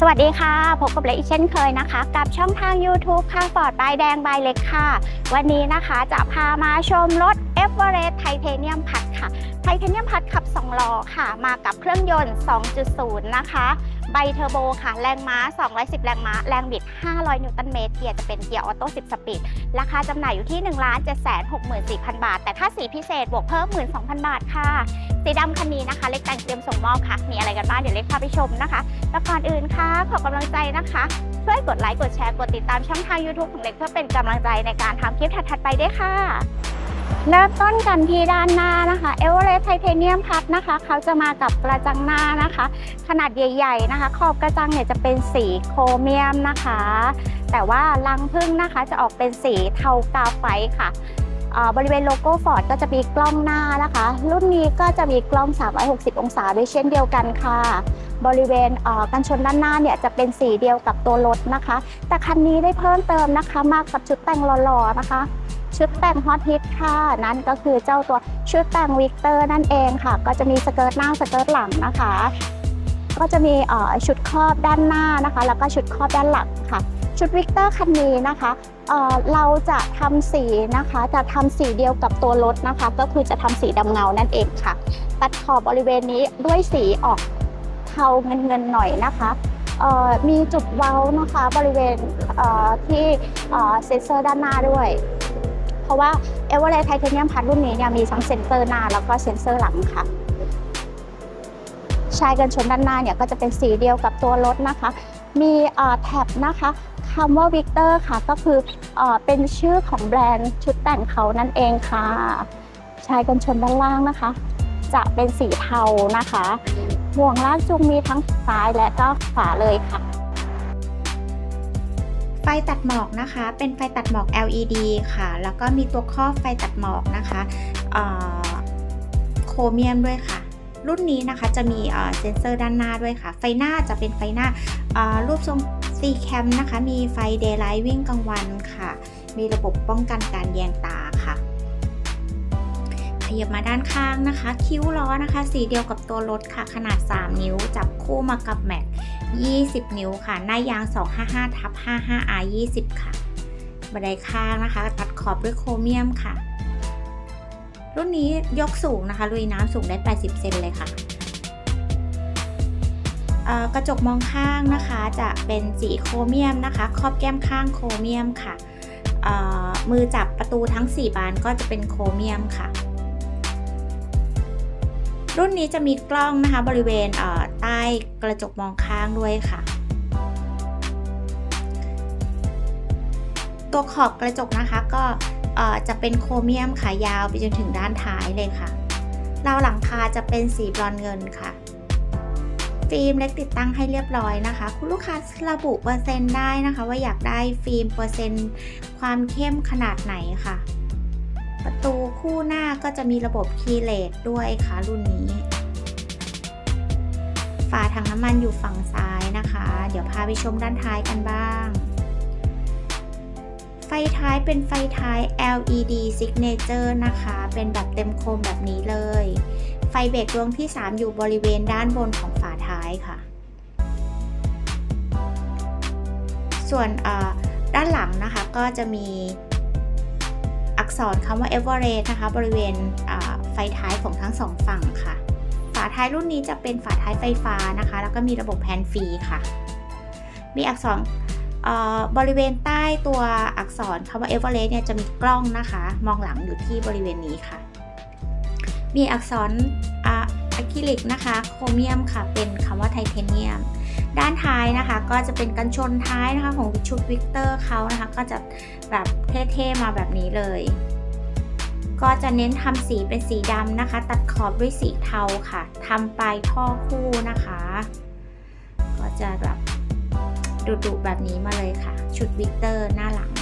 สวัสดีค่ะ พบกับเล็กอีกเช่นเคยนะคะ กับช่องทาง YouTube ค่ะฟอร์ดบแดงใบเล็กค่ะ วันนี้นะคะจะพามาชมรถ e v e r e s t Titanium พัดค่ะ ไทเทเนียมพัดขับ 2 ล้อค่ะ มากับเครื่องยนต์ 2.0 นะคะ ไบเทอร์โบค่ะ แรงม้า 210 แรงม้า แรงบิด 500 นิวตันเมตร เกียร์จะเป็นเกียร์ออโต้ 10 สปีด ราคาจำหน่ายอยู่ที่ 1 7 6 4 0 0 0 บาท แต่ถ้าสีพิเศษบวกเพิ่ม 12,000 บาทค่ะ สีดำคันนี้นะคะ เล็กแต่งเตรียมส่งมอบค่ะ มีอะไรกันบ้างเดี๋ยวเล็กพาไปชมนะคะแล้วก่อนอื่นค่ะ ขอกำลังใจนะคะ ช่วยกดไลค์ กดแชร์ กดติดตามช่องทาง YouTube ของเล็กเพื่อเป็นกำลังใจในการทำคลิปถัดๆไปด้วยค่ะ เริ่มต้นกันที่ด้านหน้านะคะเอเวอเรสต์ไทเทเนียมพัดนะคะ เขาจะมากับกระจังหน้านะคะ ขนาดใหญ่ ๆนะคะ ขอบกระจังเนี่ยจะเป็นสีโครเมียมนะคะ แต่ว่ารังพึ่งนะคะจะออกเป็นสีเทากาไฟค่ะบริเวณโลโก้ฟอร์ดก็จะมีกล้องหน้านะคะ รุ่นนี้ก็จะมีกล้อง 360 องศาด้วยเช่นเดียวกันค่ะ บริเวณกันชนด้านหน้าเนี่ยจะเป็นสีเดียวกับตัวรถนะคะ แต่คันนี้ได้เพิ่มเติมนะคะ มากับชุดแต่งหล่อๆนะคะ ชุดแต่งฮอตฮิตค่ะ นั่นก็คือเจ้าตัวชุดแต่งวิกเตอร์นั่นเองค่ะ ก็จะมีสเกิร์ตหน้าสเกิร์ตหลังนะคะ ก็จะมีชุดครอบด้านหน้านะคะ แล้วก็ชุดครอบด้านหลังค่ะ ชุดวิกเตอร์คันนี้นะคะเเราจะทำสีนะคะ จะทำสีเดียวกับตัวรถนะคะ ก็คือจะทำสีดำเงานั่นเองค่ะ ตัดขอบบริเวณนี้ด้วยสีออกเทาเงินเงินๆหน่อยนะคะมีจุดเว้านะคะบริเวณที่เอ่อเซ็นเซอร์ด้านหน้าด้วย เพราะว่า e v e r e s t Titanium พัดรุ่นนี้เนี่ยมีทั้งเซ็นเซอร์หน้าแล้วก็เซ็นเซอร์หลังค่ะชายกันชนด้านหน้าเนี่ยก็จะเป็นสีเดียวกับตัวรถนะคะ มีแท็บนะคะคำว่า Victor ค่ะก็คือเอ่อเป็นชื่อของแบรนด์ชุดแต่งเขานั่นเองค่ะ ชายกันชนด้านล่างนะคะ จะเป็นสีเทานะคะ ห่วงลากจูงมีทั้งซ้ายและก็ขวาเลยค่ะ ไฟตัดหมอกนะคะ เป็นไฟตัดหมอก LED ค่ะ แล้วก็มีตัวครอบไฟตัดหมอกนะคะเอ่อโครเมียมด้วยค่ะ รุ่นนี้นะคะจะมีเอ่อเซ็นเซอร์ด้านหน้าด้วยค่ะ ไฟหน้าจะเป็นไฟหน้าเอ่อรูปทรง C cam นะคะ มีไฟ daylight วิ่งกลางวันค่ะ มีระบบป้องกันการแยงตา ขยับมาด้านข้างนะคะ คิ้วล้อนะคะ สีเดียวกับตัวรถค่ะ ขนาด 3 นิ้ว จับคู่มากับแม็ก 20 นิ้วค่ะ หน้ายาง 255ทับ 55 R 20 ค่ะ บันไดข้างนะคะ ตัดขอบด้วยโครเมียมค่ะ รุ่นนี้ยกสูงนะคะ ลุยน้ำสูงได้ 80 เซนเลยค่ะกระจกมองข้างนะคะจะเป็นสีโครเมียมนะคะ ครอบแก้มข้างโครเมียมค่ะ มือจับประตูทั้ง 4 บานก็จะเป็นโครเมียมค่ะ รุ่นนี้จะมีกล้องนะคะบริเวณเใต้กระจกมองข้างด้วยค่ะ ตัวขอบกระจกนะคะก็จะเป็นโครเมียมค่ะยาวไปจนถึงด้านท้ายเลยค่ะราวหลังคาจะเป็นสีบรอนเงินค่ะ ฟิล์มเล็กติดตั้งให้เรียบร้อยนะคะ คุณลูกค้าระบุเปอร์เซ็นต์ได้นะคะ ว่าอยากได้ฟิล์มเปอร์เซ็นต์ความเข้มขนาดไหนค่ะ ประตูคู่หน้าก็จะมีระบบคีย์เลสด้วยค่ะรุ่นนี้ ฝาถังน้ำมันอยู่ฝั่งซ้ายนะคะ เดี๋ยวพาไปชมด้านท้ายกันบ้าง ไฟท้ายเป็นไฟท้าย LED Signature นะคะ เป็นแบบเต็มโคมแบบนี้เลย ไฟเบรกดวงที่ 3 อยู่บริเวณด้านบนของฝาท้ายค่ะ ส่วนด้านหลังนะคะก็จะมี อักษรคำว่า Everest นะคะ บริเวณไฟท้ายของทั้งสองฝั่งค่ะ ฝาท้ายรุ่นนี้จะเป็นฝาท้ายไฟฟ้านะคะ แล้วก็มีระบบแฮนด์ฟรีค่ะ มีอักษรบริเวณใต้ตัวอักษรคำว่า Everest เนี่ยจะมีกล้องนะคะ มองหลังอยู่ที่บริเวณนี้ค่ะ มีอักษรอะอะคริลิกนะคะ โครเมียมค่ะ เป็นคำว่าไทเทเนียม ด้านท้ายนะคะ ก็จะเป็นกันชนท้ายนะคะของชุดวิกเตอร์เขานะคะ ก็จะแบบเท่ๆมาแบบนี้เลย ก็จะเน้นทำสีเป็นสีดำนะคะ ตัดขอบด้วยสีเทาค่ะทำปลายท่อคู่นะคะ ก็จะแบบดุๆแบบนี้มาเลยค่ะ ชุดวิกเตอร์หน้าหลัง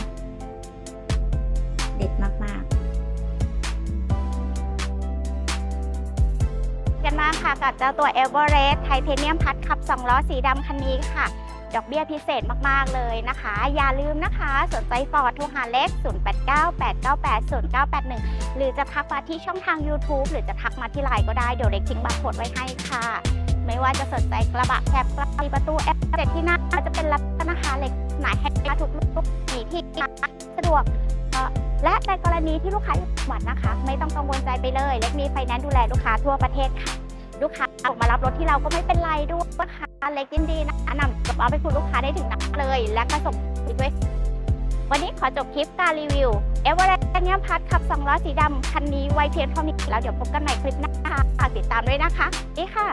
ค่ะกับเจ้าตัว e v e r e s t Titanium พัดขับ2ล้อสีดำคันนี้ค่ะ ดอกเบี้ยพิเศษมากๆเลยนะคะ อย่าลืมนะคะ สนใจฟอร์ดโทรหาเล็ก 0898980981 หรือจะทักมาที่ช่องทาง YouTube หรือจะทักมาที่ไลน์ก็ได้ เดี๋ยวเล็กทิ้งบาร์โค้ดไว้ให้ค่ะ ไม่ว่าจะสนใจกระบะแคบกระบะประตูแอร์เจ็ดที่หน้าจะเป็นลักษณะเหล็กหนาแห้งทุกลูกมีที่สะดวกและในกรณีที่ลูกค้าอยู่จังหวัดนะคะ ไม่ต้องกังวลใจไปเลย เล็กมีไฟแนนซ์ดูแลลูกค้าทั่วประเทศค่ะ ลูกค้าออกมารับรถที่เราก็ไม่เป็นไรด้วยนะคะเล็กยินดีนะคะนำกระเป๋าไปคุณลูกค้าได้ถึงหนักเลย และก็ส่งด้วย วันนี้ขอจบคลิปการรีวิวเอเวอเรสต์เนียมพัดขับ2ล้อสีดำคันนี้ไวเพียงเท่านี้แล้วเดี๋ยวพบกันใหม่คลิปหน้าฝากติดตามด้วยนะคะนี่ค่ะ